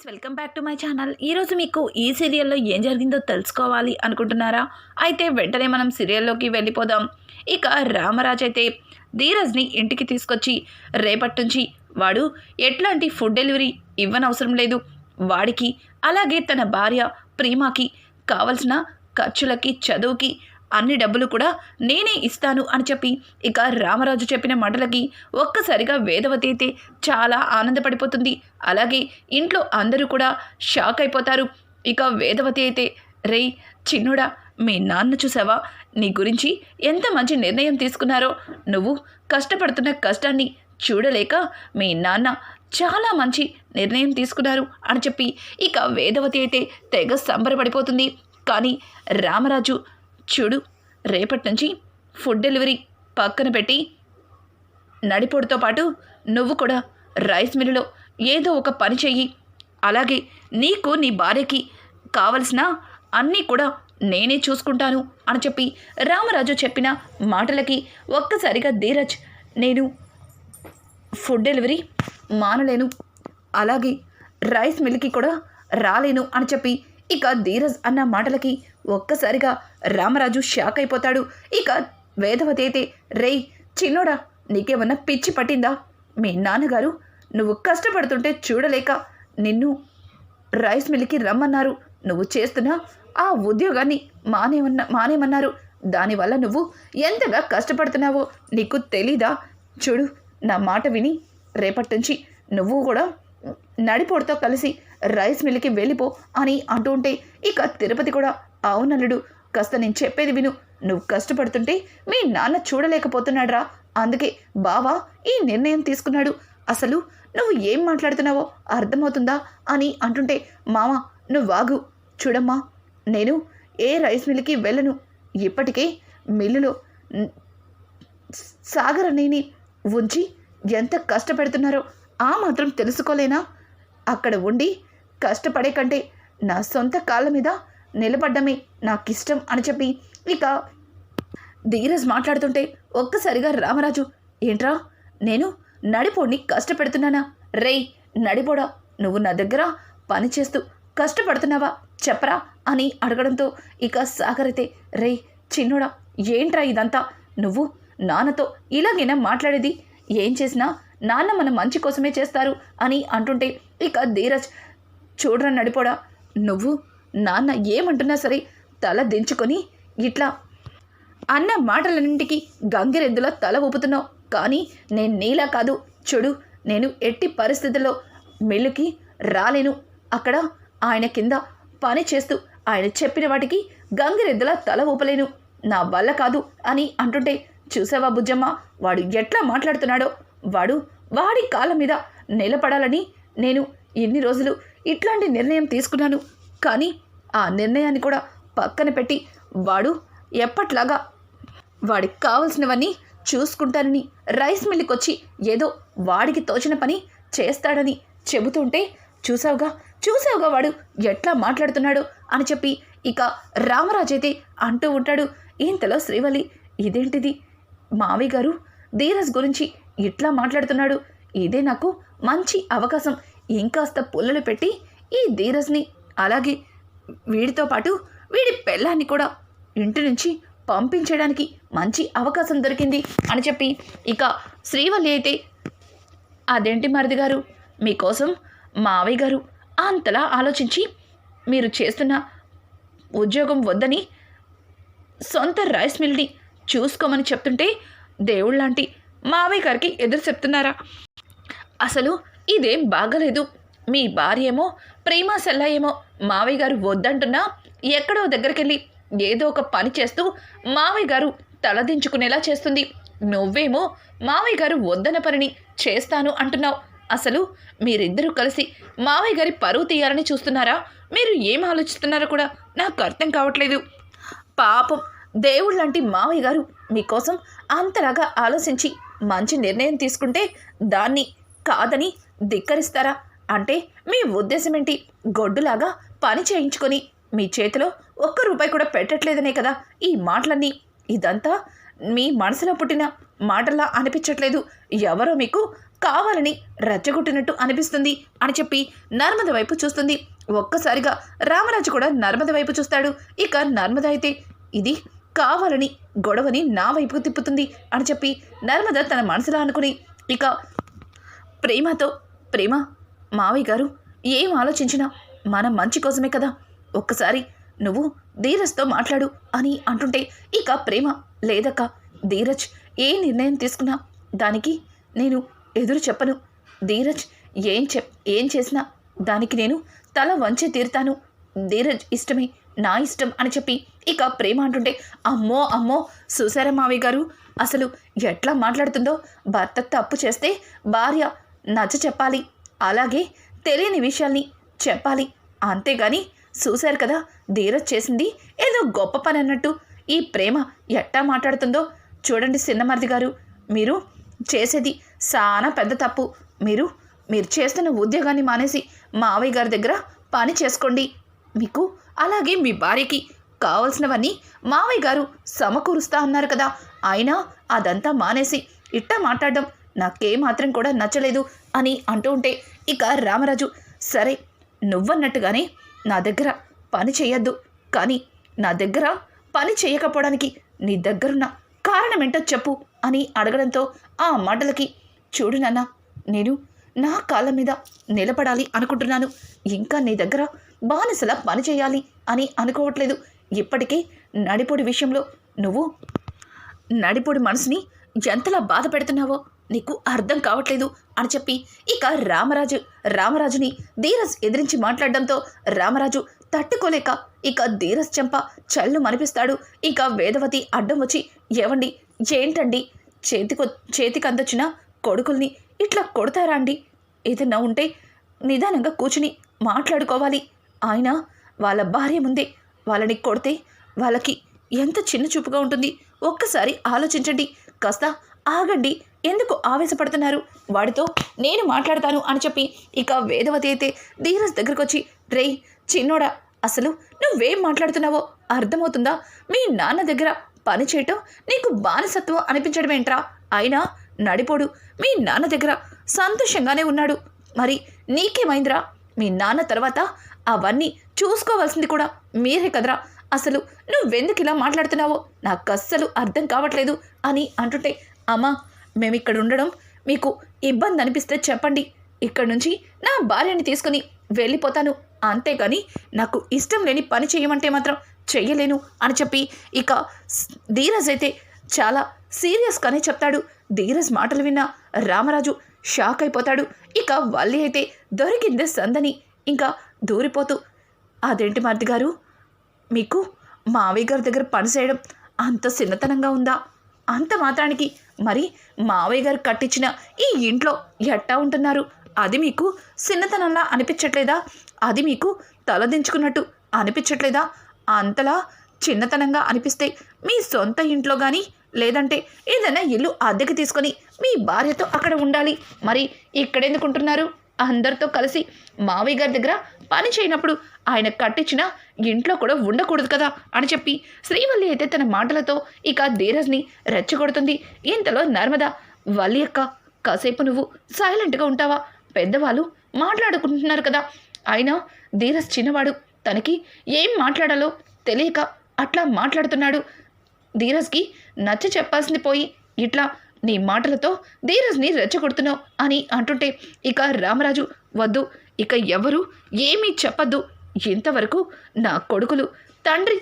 Friends welcome back to my channel. ఈరోజు మీకు ఈ సీరియల్లో ఏం జరిగిందో తెలుసుకోవాలి అనుకుంటున్నారా? అయితే వెంటనే మనం సీరియల్లోకి వెళ్ళిపోదాం. ఇక రామరాజ్ అయితే ధీరజ్ని ఇంటికి తీసుకొచ్చి రేపటి నుంచి వాడు ఎట్లాంటి ఫుడ్ డెలివరీ ఇవ్వనవసరం లేదు. వాడికి అలాగే తన భార్య ప్రీమాకి కావలసిన ఖర్చులకి చదువుకి అన్ని డబ్బులు కూడా నేనే ఇస్తాను అని చెప్పి ఇక రామరాజు చెప్పిన మాటలకి ఒక్కసారిగా వేదవతి అయితే చాలా ఆనందపడిపోతుంది. అలాగే ఇంట్లో అందరూ కూడా షాక్ అయిపోతారు. ఇక వేదవతి అయితే రేయ్ చిన్నుడా మీ నాన్న చూసావా? నీ గురించి ఎంత మంచి నిర్ణయం తీసుకున్నారో? నువ్వు కష్టపడుతున్న కష్టాన్ని చూడలేక మీ నాన్న చాలా మంచి నిర్ణయం తీసుకున్నారు అని చెప్పి ఇక వేదవతి అయితే తెగ సంబరపడిపోతుంది. కానీ రామరాజు చూడు రేపటి నుంచి ఫుడ్ డెలివరీ పక్కన పెట్టి నడిపోడుతో పాటు నువ్వు కూడా రైస్ మిల్లులో ఏదో ఒక పని చెయ్యి. అలాగే నీకు నీ భార్యకి కావలసిన అన్నీ కూడా నేనే చూసుకుంటాను అని చెప్పి రామరాజు చెప్పిన మాటలకి ఒక్కసారిగా ధీరజ్ నేను ఫుడ్ డెలివరీ మానలేను. అలాగే రైస్ మిల్కి కూడా రాలేను అని చెప్పి ఇక ధీరజ్ అన్న మాటలకి ఒక్కసారిగా రామరాజు షాక్ అయిపోతాడు. ఇక వేదవతి అయితే రేయ్ చిన్నోడా నీకేమన్నా పిచ్చి పట్టిందా? మీ నాన్నగారు నువ్వు కష్టపడుతుంటే చూడలేక నిన్ను రైస్ మిల్కి రమ్మన్నారు. నువ్వు చేస్తున్న ఆ ఉద్యోగాన్ని మానేమన్న మానేమన్నారు. దానివల్ల నువ్వు ఎంతగా కష్టపడుతున్నావో నీకు తెలీదా? చూడు నా మాట విని రేపటి నుంచి నువ్వు కూడా నడిపోడుతో కలిసి రైస్ మిల్కి వెళ్ళిపో అని అంటుంటే ఇక తిరుపతి కూడా అవునల్లుడు కాస్త నేను చెప్పేది విను. నువ్వు కష్టపడుతుంటే మీ నాన్న చూడలేకపోతున్నాడురా. అందుకే బావా ఈ నిర్ణయం తీసుకున్నాడు. అసలు నువ్వు ఏం మాట్లాడుతున్నావో అర్థమవుతుందా అని అంటుంటే మామ నువ్వు వాగు చూడమ్మా నేను ఏ రైస్ మిల్కి వెళ్ళను. ఇప్పటికే మిల్లులో న్- సాగర్ అనేని ఉంచి ఎంత కష్టపెడుతున్నారో ఆ మాత్రం తెలుసుకోలేనా? అక్కడ ఉండి కష్టపడే కంటే నా సొంత కాళ్ళ మీద నిలబడ్డమే నాకిష్టం అని చెప్పి ఇక ధీరజ్ మాట్లాడుతుంటే ఒక్కసారిగా రామరాజు ఏంట్రా? నేను నడిపోడిని కష్టపెడుతున్నానా? రేయ్ నడిపోడా? నువ్వు నా దగ్గర పని చేస్తూ కష్టపడుతున్నావా? చెప్పరా? అని అడగడంతో ఇక సాగరైతే రేయ్ చిన్నోడా ఏంట్రా ఇదంతా? నువ్వు నాన్నతో ఇలాగైనా మాట్లాడేది? ఏం చేసినా నాన్న మన మంచి కోసమే చేస్తారు అని అంటుంటే ఇక ధీరజ్ చూడరా నడిపోడా? నువ్వు నాన్న ఏమంటున్నా సరే తల దించుకొని ఇట్లా. అన్న మాటలన్నింటికి గంగిరెద్దులా తల ఊపుతున్నావు. కానీ నేను నీలా కాదు. చూడు నేను ఎట్టి పరిస్థితుల్లో మిల్లుకి రాలేను. అక్కడ ఆయన కింద పని చేస్తూ ఆయన చెప్పిన వాటికి గంగిరెద్దులా తల ఊపలేను. నా వల్ల కాదు అని అంటుంటే చూసావా బుజ్జమ్మ? వాడు ఎట్లా మాట్లాడుతున్నాడో? వాడు వాడి కాళ్ళ మీద నిలబడాలని నేను ఇన్ని రోజులు ఇట్లాంటి నిర్ణయం తీసుకున్నాను. కానీ ఆ నిర్ణయాన్ని కూడా పక్కన పెట్టి వాడు ఎప్పట్లాగా వాడికి కావలసినవన్నీ చూసుకుంటానని రైస్ మిల్లుకి వచ్చి ఏదో వాడికి తోచిన పని చేస్తాడని చెబుతుంటే చూసావుగా చూసావుగా వాడు ఎట్లా మాట్లాడుతున్నాడు అని చెప్పి ఇక రామరాజైతే అంటూ ఉంటాడు. ఇంతలో శ్రీవల్లి ఇదేంటిది? మావి గారు ధీరజ్ గురించి ఇట్లా మాట్లాడుతున్నాడు. ఇదే నాకు మంచి అవకాశం. ఇంకాస్త పుల్లలు పెట్టి ఈ ధీరజ్ని అలాగే వీడితో పాటు వీడి పెళ్ళాన్ని కూడా ఇంటి నుంచి పంపించడానికి మంచి అవకాశం దొరికింది అని చెప్పి ఇక శ్రీవల్లి అయితే అదేంటి మరిది గారు? మీకోసం మావయ్య గారు అంతలా ఆలోచించి మీరు చేస్తున్న ఉద్యోగం వద్దని సొంత రైస్ మిల్ని చూసుకోమని చెప్తుంటే దేవుళ్ళంటి మావయ్య గారికి ఎదురు చెప్తున్నారా? అసలు ఇదేం బాగలేదు. మీ భార్య ఏమో ప్రేమ సెల్లా ఏమో మావయ్య గారు వద్దంటున్నా ఎక్కడో దగ్గరికెళ్ళి ఏదో ఒక పని చేస్తూ మావయ్య గారు తలదించుకునేలా చేస్తుంది. నువ్వేమో మావయ్య గారు వద్దన పనిని చేస్తాను అంటున్నావు. అసలు మీరిద్దరూ కలిసి మావయ్య గారి పరువు తీయాలని చూస్తున్నారా? మీరు ఏం ఆలోచిస్తున్నారో కూడా నాకు అర్థం కావట్లేదు. పాపం దేవుళ్ళంటి మావయ్య గారు మీకోసం అంతలాగా ఆలోచించి మంచి నిర్ణయం తీసుకుంటే దాన్ని కాదని ధిక్కరిస్తారా? అంటే మీ ఉద్దేశం ఏంటి గొడ్డులాగా పని చేయించుకొని మీ చేతిలో ఒక్క రూపాయి కూడా పెట్టట్లేదనే కదా ఈ మాటలన్నీ. ఇదంతా మీ మనసులో పుట్టిన మాటలా అనిపించట్లేదు. ఎవరో మీకు కావాలని రెచ్చగొట్టినట్టు అనిపిస్తుంది అని చెప్పి నర్మద వైపు చూస్తుంది. ఒక్కసారిగా రామరాజు కూడా నర్మద వైపు చూస్తాడు. ఇక నర్మద అయితే ఇది కావాలని గొడవని నా వైపుకు తిప్పుతుంది అని చెప్పి నర్మద తన మనసులో అనుకుని ఇక ప్రేమతో ప్రేమ మావయ్య గారు ఏం ఆలోచించినా మన మంచి కోసమే కదా. ఒక్కసారి నువ్వు ధీరజ్తో మాట్లాడు అని అంటుంటే ఇక ప్రేమ లేదక్క. ధీరజ్ ఏ నిర్ణయం తీసుకున్నా దానికి నేను ఎదురు చెప్పను. ధీరజ్ ఏం చెప్ ఏం చేసినా దానికి నేను తల వంచి తీరుతాను. ధీరజ్ ఇష్టమే నా ఇష్టం అని చెప్పి ఇక ప్రేమ అంటుంటే అమ్మో అమ్మో సుసారా మావయ్య గారు? అసలు ఎట్లా మాట్లాడుతుందో భర్త తప్పు చేస్తే భార్య నచ్చ చెప్పాలి. అలాగే తెలియని విషయాల్ని చెప్పాలి. అంతేగాని చూశారు కదా ధీరజ్ చేసింది ఏదో గొప్ప పని అన్నట్టు. ఈ ప్రేమ ఎట్టా మాట్లాడుతుందో చూడండి సిన్నమర్ది గారు. మీరు చేసేది చాలా పెద్ద తప్పు. మీరు మీరు చేస్తున్న ఉద్యోగాన్ని మానేసి మావయ్య గారి దగ్గర పని చేసుకోండి. మీకు అలాగే మీ భార్యకి కావలసినవన్నీ మావయ్య గారు సమకూరుస్తా అన్నారు కదా. అయినా అదంతా మానేసి ఇట్టా మాట్లాడడం నాకేమాత్రం కూడా నచ్చలేదు అని అంటూ ఉంటే ఇక రామరాజు సరే నువ్వన్నట్టుగానే నా దగ్గర పని చేయొద్దు కానీ నా దగ్గర పని చేయకపోవడానికి నీ దగ్గరున్న కారణం ఏంటో చెప్పు అని అడగడంతో ఆ మాటలకి చూడు నాన్న నేను నా కాళ్ళ మీద నిలబడాలి అనుకుంటున్నాను. ఇంకా నీ దగ్గర బానిసలా పని చేయాలి అని అనుకోవట్లేదు. ఇప్పటికే నడిపొడి విషయంలో నువ్వు నడిపొడి మనసుని ఎంతలా బాధ పెడుతున్నావో నీకు అర్థం కావట్లేదు అని చెప్పి ఇక రామరాజు రామరాజుని ధీరజ్ ఎదిరించి మాట్లాడడంతో రామరాజు తట్టుకోలేక ఇక ధీరజ్ చెంప చల్లు మనిపిస్తాడు. ఇక వేదవతి అడ్డం వచ్చి ఏవండి ఏంటండి? చేతికొ చేతికి అందొచ్చిన కొడుకుల్ని ఇట్లా కొడతారా అండి? ఏదన్నా ఉంటే నిదానంగా కూర్చుని మాట్లాడుకోవాలి. ఆయన వాళ్ళ భార్య ముందే వాళ్ళని కొడితే వాళ్ళకి ఎంత చిన్న చూపుగా ఉంటుంది? ఒక్కసారి ఆలోచించండి. కాస్త ఆగండి ఎందుకు ఆవేశపడుతున్నారు? వాడితో నేను మాట్లాడతాను అని చెప్పి ఇక వేదవతి అయితే ధీరజ్ దగ్గరకు వచ్చి రేయ్ చిన్నోడా అసలు నువ్వేం మాట్లాడుతున్నావో అర్థమవుతుందా? మీ నాన్న దగ్గర పని చేయటం నీకు బానిసత్వం అనిపించడం ఏంట్రా? అయినా నడిపోడు. మీ నాన్న దగ్గర సంతోషంగానే ఉన్నాడు. మరి నీకేమైందిరా? మీ నాన్న తర్వాత అవన్నీ చూసుకోవాల్సింది కూడా మీరే కదరా? అసలు నువ్వెందుకు ఇలా మాట్లాడుతున్నావో? నాకు అస్సలు అర్థం కావట్లేదు అని అంటుంటే అమ్మా మేము ఇక్కడ ఉండడం మీకు ఇబ్బంది అనిపిస్తే చెప్పండి. ఇక్కడ నుంచి నా భార్యని తీసుకుని వెళ్ళిపోతాను. అంతేగాని నాకు ఇష్టం లేని పని చేయమంటే మాత్రం చెయ్యలేను అని చెప్పి ఇక ధీరజ్ అయితే చాలా సీరియస్గానే చెప్తాడు. ధీరజ్ మాటలు విన్న రామరాజు షాక్ అయిపోతాడు. ఇక వల్లి అయితే దొరికిందే సందని ఇంకా దూరిపోతూ అదేంటి మార్తి గారు మీకు మావి గారి దగ్గర పని చేయడం అంత చిన్నతనంగా ఉందా? అంత మాత్రానికి. మరి మావయ్య గారు కట్టించిన ఈ ఇంట్లో ఎట్టా ఉంటున్నారు? అది మీకు చిన్నతనంలా అనిపించట్లేదా? అది మీకు తలదించుకున్నట్టు అనిపించట్లేదా? అంతలా చిన్నతనంగా అనిపిస్తే మీ సొంత ఇంట్లో కానీ లేదంటే ఏదైనా ఇల్లు అద్దెకి తీసుకొని మీ భార్యతో అక్కడ ఉండాలి. మరి ఇక్కడెందుకుంటున్నారు? అందరితో కలిసి మావయ్య గారి దగ్గర పని చేయనప్పుడు ఆయన కట్టించిన ఇంట్లో కూడా ఉండకూడదు కదా అని చెప్పి శ్రీవల్లి అయితే తన మాటలతో ఇక ధీరజ్ని రెచ్చగొడుతుంది. ఇంతలో నర్మద వల్లి అక్క కాసేపు నువ్వు సైలెంట్గా ఉంటావా? పెద్దవాళ్ళు మాట్లాడుకుంటున్నారు కదా. అయినా ధీరజ్ చిన్నవాడు తనకి ఏం మాట్లాడాలో తెలియక అట్లా మాట్లాడుతున్నాడు. ధీరజ్కి నచ్చ చెప్పాల్సింది పోయి ఇట్లా నీ మాటలతో ధీరజ్ని రెచ్చగొడుతున్నావు అని అంటుంటే ఇక రామరాజు వద్దు ఇక ఎవరు ఏమీ చెప్పద్దు ఇంతవరకు నా కొడుకులు తండ్రి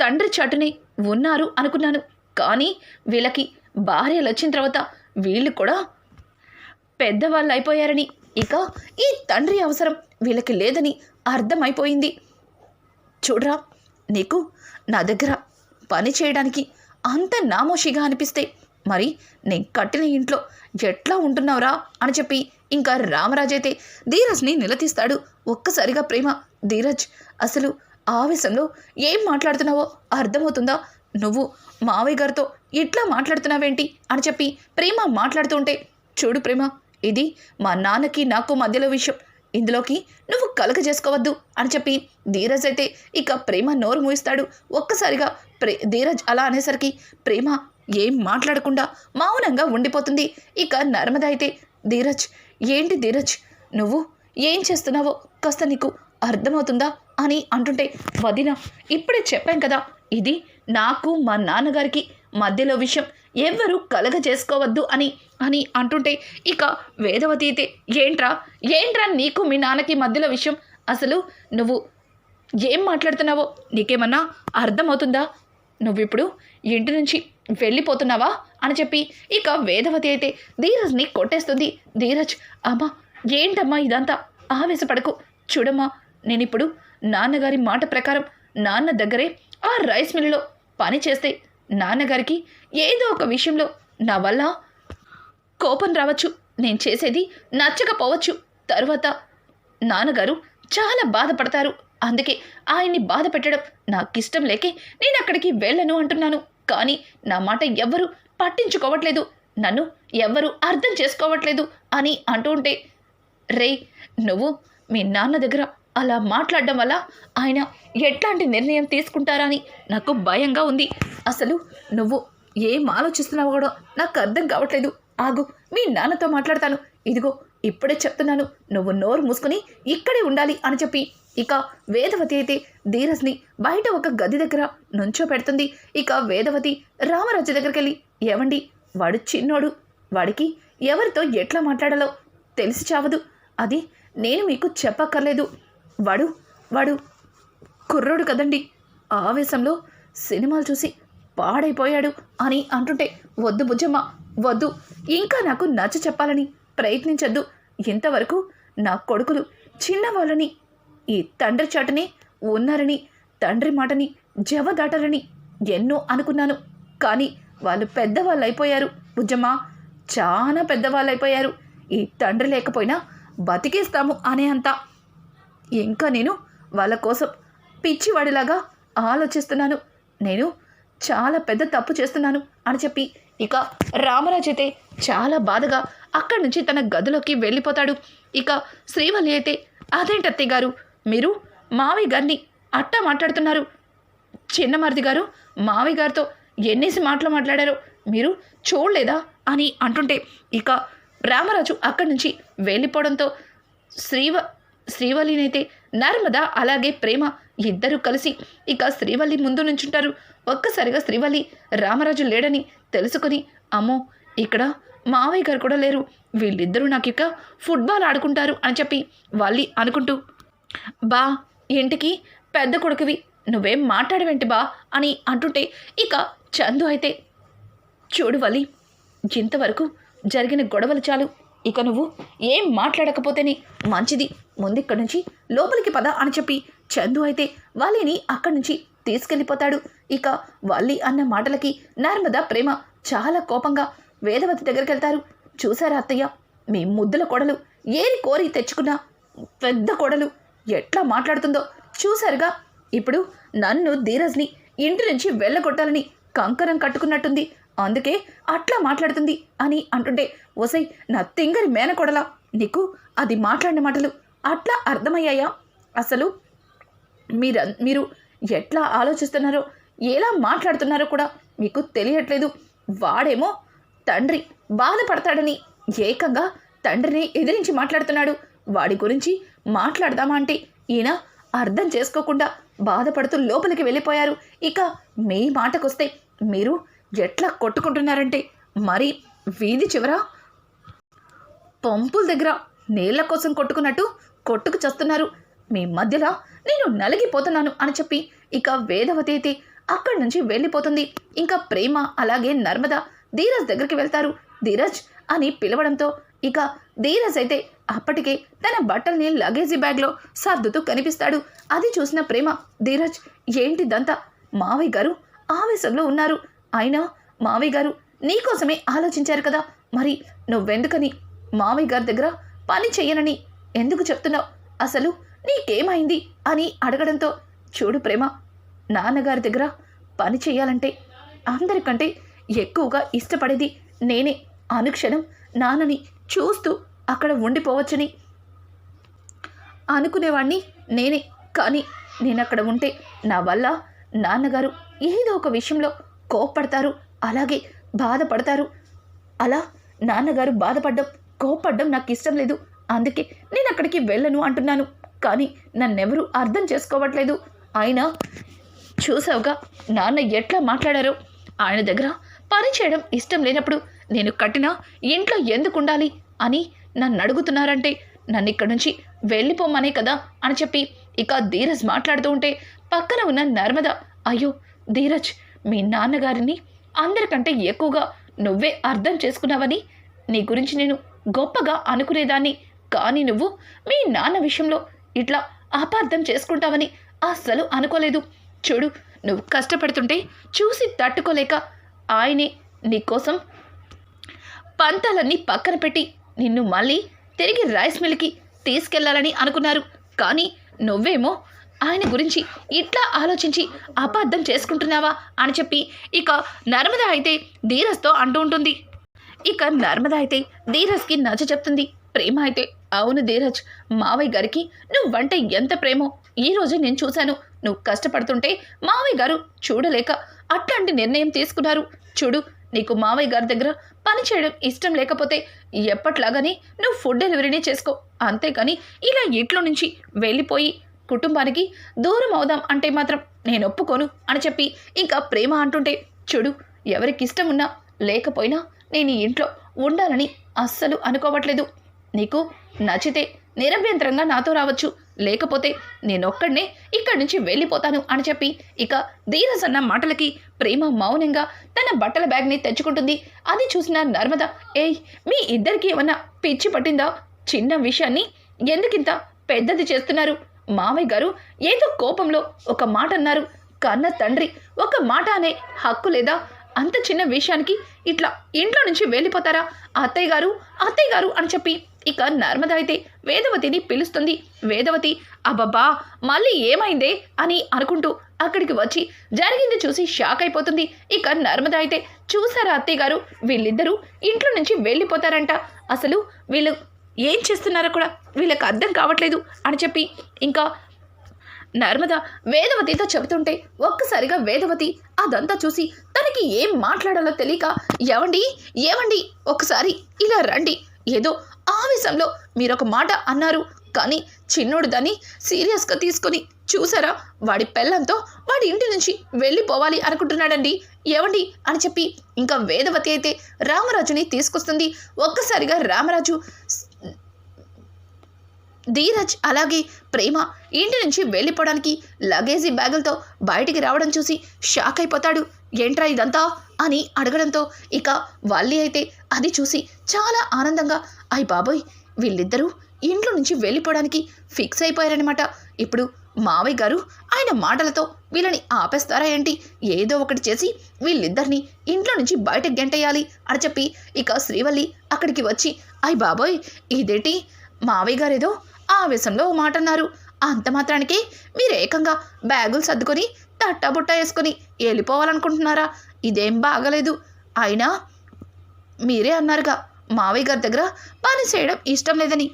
తండ్రి చాటుని ఉన్నారు అనుకున్నాను. కానీ వీళ్ళకి భార్యలు వచ్చిన తర్వాత వీళ్ళు కూడా పెద్దవాళ్ళు అయిపోయారని ఇక ఈ తండ్రి అవసరం వీళ్ళకి లేదని అర్థమైపోయింది. చూడరా నీకు నా దగ్గర పని చేయడానికి అంత నామోషిగా అనిపిస్తే మరి నేను కట్టిన ఇంట్లో ఎట్లా ఉంటున్నావురా అని చెప్పి ఇంకా రామరాజ్ అయితే ధీరజ్ని నిలదీస్తాడు. ఒక్కసారిగా ప్రేమ. ధీరజ్ అసలు ఆవేశంలో ఏం మాట్లాడుతున్నావో అర్థమవుతుందా? నువ్వు మావయ్య గారితో ఇట్లా మాట్లాడుతున్నావేంటి? అని చెప్పి ప్రేమ మాట్లాడుతుంటే చూడు ప్రేమ ఇది మా నాన్నకి నాకు మధ్యలో విషయం. ఇందులోకి నువ్వు కలగ చేసుకోవద్దు అని చెప్పి ధీరజ్ అయితే ఇక ప్రేమ నోరు మూయిస్తాడు. ఒక్కసారిగా ప్రే ధీరజ్ అలా అనేసరికి ప్రేమ ఏం మాట్లాడకుండా మౌనంగా ఉండిపోతుంది. ఇక నర్మద అయితే ధీరజ్ ఏంటి ధీరజ్? నువ్వు ఏం చేస్తున్నావో కాస్త నీకు అర్థమవుతుందా? అని అంటుంటే వదిన ఇప్పుడే చెప్పాం కదా ఇది నాకు మా నాన్నగారికి మధ్యలో విషయం ఎవ్వరూ కలగ చేసుకోవద్దు అని అని అంటుంటే ఇక వేదవతి అయితే ఏంట్రా ఏంట్రా నీకు మీ నాన్నకి మధ్యలో విషయం? అసలు నువ్వు ఏం మాట్లాడుతున్నావో నీకేమన్నా అర్థమవుతుందా? నువ్విప్పుడు ఇంటి నుంచి వెళ్ళిపోతున్నావా? అని చెప్పి ఇక వేదవతి అయితే ధీరజ్ని కొట్టేస్తుంది. ధీరజ్ అమ్మా ఏంటమ్మా ఇదంతా? ఆవేశపడకు. చూడమ్మా నేనిప్పుడు నాన్నగారి మాట ప్రకారం నాన్న దగ్గరే ఆ రైస్ మిల్లులో పని చేస్తే నాన్నగారికి ఏదో ఒక విషయంలో నా వల్ల కోపం రావచ్చు. నేను చేసేది నచ్చకపోవచ్చు. తర్వాత నాన్నగారు చాలా బాధపడతారు. అందుకే ఆయన్ని బాధ పెట్టడం నాకు ఇష్టం లేకే నేను అక్కడికి వెళ్ళను అంటున్నాను. కానీ నా మాట ఎవ్వరూ పట్టించుకోవట్లేదు. నన్ను ఎవ్వరూ అర్థం చేసుకోవట్లేదు అని అంటూ ఉంటే రే నువ్వు మీ నాన్న దగ్గర అలా మాట్లాడడం వల్ల ఆయన ఎట్లాంటి నిర్ణయం తీసుకుంటారా అని నాకు భయంగా ఉంది. అసలు నువ్వు ఏం ఆలోచిస్తున్నావు కూడా నాకు అర్థం కావట్లేదు. ఆగు మీ నాన్నతో మాట్లాడతాను. ఇదిగో ఇప్పుడే చెప్తున్నాను నువ్వు నోరు మూసుకుని ఇక్కడే ఉండాలి అని చెప్పి. ఇక వేదవతి అయితే ధీరజ్ని బయట ఒక గది దగ్గర నుంచో పెడుతుంది. ఇక వేదవతి రామరాజు దగ్గరికి వెళ్ళి ఏవండి వాడు చిన్నోడు వాడికి ఎవరితో ఎట్లా మాట్లాడాలో తెలిసి చావదు. అది నేను మీకు చెప్పక్కర్లేదు. వాడు వాడు కుర్రోడు కదండి. ఆవేశంలో సినిమాలు చూసి పాడైపోయాడు అని అంటుంటే వద్దు బుజ్జమ్మ వద్దు. ఇంకా నాకు నచ్చ చెప్పాలని ప్రయత్నించద్దు. ఇంతవరకు నా కొడుకులు చిన్నవాళ్ళని ఈ తండ్రి చాటని ఉన్నారని తండ్రి మాటని జవ దాటరని ఎన్నో అనుకున్నాను. కానీ వాళ్ళు పెద్దవాళ్ళు అయిపోయారు బుజ్జమ్మా చాలా పెద్దవాళ్ళు అయిపోయారు ఈ తండ్రి లేకపోయినా బతికేస్తాము అనే అంత. ఇంకా నేను వాళ్ళ కోసం పిచ్చివాడిలాగా ఆలోచిస్తున్నాను. నేను చాలా పెద్ద తప్పు చేస్తున్నాను అని చెప్పి ఇక రామరాజు అయితే చాలా బాధగా అక్కడి నుంచి తన గదిలోకి వెళ్ళిపోతాడు. ఇక శ్రీవల్లి అయితే అదేంటత్తయ్య గారు? మీరు మావయ్య గారిని అట్టా మాట్లాడుతున్నారు. చిన్నమారుతి గారు మావయ్య గారితో ఎన్నేసి మాటలు మాట్లాడారో మీరు చూడలేదా? అని అంటుంటే ఇక రామరాజు అక్కడి నుంచి వెళ్ళిపోవడంతో శ్రీవ శ్రీవల్లినైతే నర్మద అలాగే ప్రేమ ఇద్దరూ కలిసి ఇక శ్రీవల్లి ముందు నుంచుంటారు. ఒక్కసారిగా శ్రీవల్లి రామరాజు లేడని తెలుసుకుని అమ్మో ఇక్కడ మావయ్య గారు కూడా లేరు. వీళ్ళిద్దరూ నాకు ఇక ఫుట్బాల్ ఆడుకుంటారు అని చెప్పి వాళ్ళి అనుకుంటూ బా ఇంటికి పెద్ద కొడుకువి నువ్వేం మాట్లాడవేంటి బా అని అంటుంటే ఇక చందు అయితే చూడు వలి ఇంతవరకు జరిగిన గొడవలు చాలు. ఇక నువ్వు ఏం మాట్లాడకపోతేనే మంచిది. ముందిక్కడి నుంచి లోపలికి పద అని చెప్పి చందు అయితే వాళ్ళని అక్కడి నుంచి తీసుకెళ్ళిపోతాడు. ఇక వల్లి అన్న మాటలకి నర్మద ప్రేమ చాలా కోపంగా వేదవతి దగ్గరికి వెళ్తారు చూసారా అత్తయ్య? మీ ముద్దుల కొడలు. ఏరి కోరి తెచ్చుకున్న పెద్ద కొడలు. ఎట్లా మాట్లాడుతుందో చూశారుగా. ఇప్పుడు నన్ను ధీరజ్ని ఇంటి నుంచి వెళ్ళగొట్టాలని కంకరం కట్టుకున్నట్టుంది. అందుకే అట్లా మాట్లాడుతుంది అని అంటుంటే ఒసై నా తింగరి మేనకొడలా. నీకు అది మాట్లాడిన మాటలు అట్లా అర్థమయ్యాయా? అసలు మీరు మీరు ఎట్లా ఆలోచిస్తున్నారో ఎలా మాట్లాడుతున్నారో కూడా మీకు తెలియట్లేదు. వాడేమో తండ్రి బాధపడతాడని ఏకంగా తండ్రిని ఎదిరించి మాట్లాడుతున్నాడు. వాడి గురించి మాట్లాడదామా అంటే ఈయన అర్థం చేసుకోకుండా బాధపడుతూ లోపలికి వెళ్ళిపోయారు. ఇక మీ మాటకొస్తే మీరు ఎట్లా కొట్టుకుంటున్నారంటే మరి వీధి చివర పంపుల దగ్గర నీళ్ళ కోసం కొట్టుకున్నట్టు కొట్టుకు చస్తున్నారు. మీ మధ్యలో నేను నలిగిపోతున్నాను అని చెప్పి ఇక వేదవతీతి అక్కడి నుంచి వెళ్ళిపోతుంది. ఇంకా ప్రేమ అలాగే నర్మద ధీరజ్ దగ్గరికి వెళ్తారు. ధీరజ్ అని పిలవడంతో ఇక ధీరజ్ అయితే అప్పటికే తన బట్టల్ని లగేజీ బ్యాగ్లో సర్దుతూ కనిపిస్తాడు. అది చూసిన ప్రేమ ధీరజ్ ఏంటిదంతా మావయ్య గారు ఆవేశంలో ఉన్నారు. అయినా మావయ్య గారు నీకోసమే ఆలోచించారు కదా. మరి నువ్వెందుకని మావయ్య గారి దగ్గర పని చెయ్యనని ఎందుకు చెప్తున్నావు? అసలు నీకేమైంది? అని అడగడంతో చూడు ప్రేమ నాన్నగారి దగ్గర పని చేయాలంటే అందరికంటే ఎక్కువగా ఇష్టపడేది నేనే. అనుక్షణం నాన్నని చూస్తూ అక్కడ ఉండిపోవచ్చని అనుకునేవాణ్ణి నేనే. కానీ నేను అక్కడ ఉంటే నా వల్ల నాన్నగారు ఏదో ఒక విషయంలో కోప్పడతారు అలాగే బాధపడతారు. అలా నాన్నగారు బాధపడ్డం కోప్పడ్డం నాకు ఇష్టం లేదు. అందుకే నేను అక్కడికి వెళ్ళను అంటున్నాను. కానీ నన్నెవరూ అర్థం చేసుకోవట్లేదు. ఆయన చూసావుగా నాన్న ఎట్లా మాట్లాడారో? ఆయన దగ్గర పని చేయడం ఇష్టం లేనప్పుడు నేను కట్టిన ఇంట్లో ఎందుకు ఉండాలి అని నన్ను అడుగుతున్నారంటే నన్ను ఇక్కడి నుంచి వెళ్ళిపోమనే కదా అని చెప్పి ఇక ధీరజ్ మాట్లాడుతూ ఉంటే పక్కన ఉన్న నర్మద అయ్యో ధీరజ్ మీ నాన్నగారిని అందరికంటే ఎక్కువగా నువ్వే అర్థం చేసుకున్నావని నీ గురించి నేను గొప్పగా అనుకునేదాన్ని. కానీ నువ్వు మీ నాన్న విషయంలో ఇట్లా అపార్థం చేసుకుంటావని అస్సలు అనుకోలేదు. చూడు నువ్వు కష్టపడుతుంటే చూసి తట్టుకోలేక ఆయనే నీకోసం పంతాలన్నీ పక్కన పెట్టి నిన్ను మళ్ళీ తిరిగి రైస్ మిల్కి తీసుకెళ్ళాలని అనుకున్నారు. కానీ నువ్వేమో ఆయన గురించి ఇట్లా ఆలోచించి అపార్థం చేసుకుంటున్నావా అని చెప్పి ఇక నర్మద అయితే ధీరస్తో అంటూ ఉంటుంది. ఇక నర్మద అయితే ధీరస్కి నచ్చ చెప్తుంది. ప్రేమ అయితే అవును ధీరజ్ మావయ్య గారికి నువ్వంటే ఎంత ప్రేమో. ఈ రోజు నేను చూశాను. నువ్వు కష్టపడుతుంటే మావయ్య గారు చూడలేక అట్లాంటి నిర్ణయం తీసుకున్నారు. చూడు నీకు మావయ్య గారి దగ్గర పని చేయడం ఇష్టం లేకపోతే ఎప్పట్లాగానే నువ్వు ఫుడ్ డెలివరీనే చేసుకో. అంతేగాని ఇలా ఇంట్లో నుంచి వెళ్ళిపోయి కుటుంబానికి దూరం అవుదాం అంటే మాత్రం నేను ఒప్పుకోను అని చెప్పి ఇంకా ప్రేమ అంటుంటే చూడు ఎవరికి ఇష్టం ఉన్నా లేకపోయినా నేను ఈ ఇంట్లో ఉండాలని అస్సలు అనుకోవట్లేదు. నీకు నచ్చితే నిరభ్యంతరంగా నాతో రావచ్చు. లేకపోతే నేనొక్కడనే ఇక్కడి నుంచి వెళ్ళిపోతాను అని చెప్పి ఇక ధీరస్ అన్న మాటలకి ప్రేమ మౌనంగా తన బట్టల బ్యాగ్ని తెచ్చుకుంటుంది. అది చూసిన నర్మద ఏయ్ మీ ఇద్దరికి ఏమన్నా పిచ్చి పట్టిందా? చిన్న విషయాన్ని ఎందుకింత పెద్దది చేస్తున్నారు? మావయ్య గారు ఏదో కోపంలో ఒక మాట అన్నారు. కన్న తండ్రి ఒక మాట అనే హక్కు లేదా? అంత చిన్న విషయానికి ఇట్లా ఇంట్లో నుంచి వెళ్ళిపోతారా? అత్తయ్య గారు అత్తయ్య గారు అని చెప్పి ఇక నర్మద అయితే వేదవతిని పిలుస్తుంది. వేదవతి అబ్బబ్బా మళ్ళీ ఏమైందే? అని అనుకుంటూ అక్కడికి వచ్చి జరిగింది చూసి షాక్ అయిపోతుంది. ఇక నర్మద అయితే చూసారా అత్తయ్య గారు వీళ్ళిద్దరూ ఇంట్లో నుంచి వెళ్ళిపోతారంట. అసలు వీళ్ళు ఏం చేస్తున్నారో కూడా వీళ్ళకి అర్థం కావట్లేదు అని చెప్పి ఇంకా నర్మద వేదవతితో చెబుతుంటే ఒక్కసారిగా వేదవతి అదంతా చూసి తనకి ఏం మాట్లాడాలో తెలియక ఏవండి ఏవండి ఒకసారి ఇలా రండి. ఏదో ఆవేశంలో మీరొక మాట అన్నారు. కానీ చిన్నోడు దాన్ని సీరియస్గా తీసుకొని చూసారా? వాడి పెళ్ళంతో వాడి ఇంటి నుంచి వెళ్ళిపోవాలి అనుకుంటున్నాడండి. ఏవండి? అని చెప్పి ఇంకా వేదవతి అయితే రామరాజుని తీసుకొస్తుంది. ఒక్కసారిగా రామరాజు ధీరజ్ అలాగే ప్రేమ ఇంటి నుంచి వెళ్ళిపోవడానికి లగేజీ బ్యాగులతో బయటికి రావడం చూసి షాక్ అయిపోతాడు. ఏంట్రా ఇదంతా? అని అడగడంతో ఇక వల్లి అయితే అది చూసి చాలా ఆనందంగా అయ్ బాబోయ్ వీళ్ళిద్దరూ ఇంట్లో నుంచి వెళ్ళిపోవడానికి ఫిక్స్ అయిపోయారనమాట ఇప్పుడు మావయ్య గారు ఆయన మాటలతో వీళ్ళని ఆపేస్తారా ఏంటి? ఏదో ఒకటి చేసి వీళ్ళిద్దరిని ఇంట్లో నుంచి బయటకు గెంటేయాలి అని చెప్పి ఇక శ్రీవల్లి అక్కడికి వచ్చి అయ్ బాబోయ్ ఇదేంటి? మావయ్య గారు ఏదో ఆవేశంలో ఓ మాట అన్నారు అంత మాత్రానికి మీరు ఏకంగా బ్యాగులు సర్దుకొని తట్టబుట్ట వేసుకొని వెళ్ళిపోవాలనుకుంటున్నారా? ఇదేం బాగలేదు. అయినా మీరే అన్నారుగా మావయ్య గారి దగ్గర పని చేయడం ఇష్టం లేదని.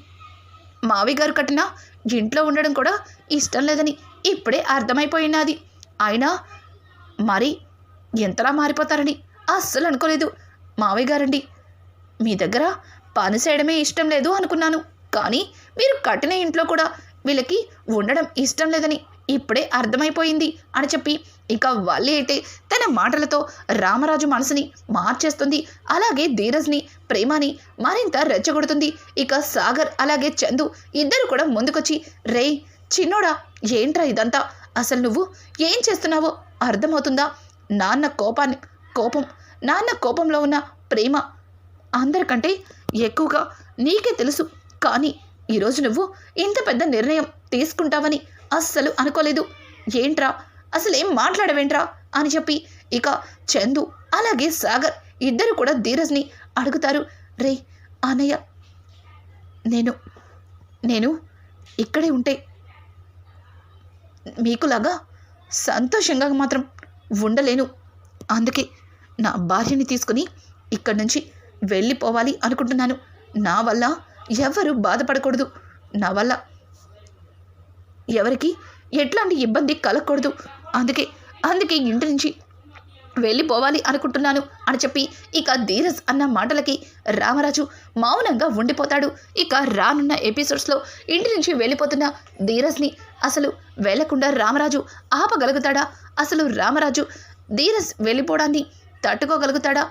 మావయ్య గారు కట్టిన ఇంట్లో ఉండడం కూడా ఇష్టం లేదని ఇప్పుడే అర్థమైపోయినది అయినా మరి ఎంతలా మారిపోతారని అస్సలు అనుకోలేదు. మావయ్య గారండి మీ దగ్గర పని చేయడమే ఇష్టం లేదు అనుకున్నాను. కానీ మీరు కట్టిన ఇంట్లో కూడా వీళ్ళకి ఉండడం ఇష్టం లేదని ఇప్పుడే అర్థమైపోయింది అని చెప్పి ఇక వల్లి అయితే తన మాటలతో రామరాజు మనసుని మార్చేస్తుంది. అలాగే ధీరజ్ని ప్రేమని మరింత రెచ్చగొడుతుంది. ఇక సాగర్ అలాగే చందు ఇద్దరు కూడా ముందుకొచ్చి రేయ్ చిన్నోడా ఏంట్రా ఇదంతా? అసలు నువ్వు ఏం చేస్తున్నావో అర్థమవుతుందా? నాన్న కోపాన్ని కోపం నాన్న కోపంలో ఉన్న ప్రేమ అందరికంటే ఎక్కువగా నీకే తెలుసు. కానీ ఈరోజు నువ్వు ఇంత పెద్ద నిర్ణయం తీసుకుంటావని అస్సలు అనుకోలేదు. ఏంట్రా? అసలు ఏం మాట్లాడవేంట్రా? అని చెప్పి ఇక చందు అలాగే సాగర్ ఇద్దరు కూడా ధీరజ్ని అడుగుతారు. రే అన్నయ్య నేను నేను ఇక్కడే ఉంటే మీకులాగా సంతోషంగా మాత్రం ఉండలేను. అందుకే నా భార్యని తీసుకుని ఇక్కడి నుంచి వెళ్ళిపోవాలి అనుకుంటున్నాను. నా వల్ల ఎవరు బాధపడకూడదు. నా వల్ల. ఎవరికి ఎట్లాంటి ఇబ్బంది కలగకూడదు. అందుకే అందుకే ఇంటి నుంచి వెళ్ళిపోవాలి అనుకుంటున్నాను అని చెప్పి ఇక ధీరజ్ అన్న మాటలకి రామరాజు మౌనంగా ఉండిపోతాడు. ఇక రానున్న ఎపిసోడ్స్లో ఇంటి నుంచి వెళ్ళిపోతున్న ధీరజ్ని అసలు వెళ్ళకుండా రామరాజు ఆపగలుగుతాడా? అసలు రామరాజు ధీరజ్ వెళ్ళిపోవడాన్ని తట్టుకోగలుగుతాడా?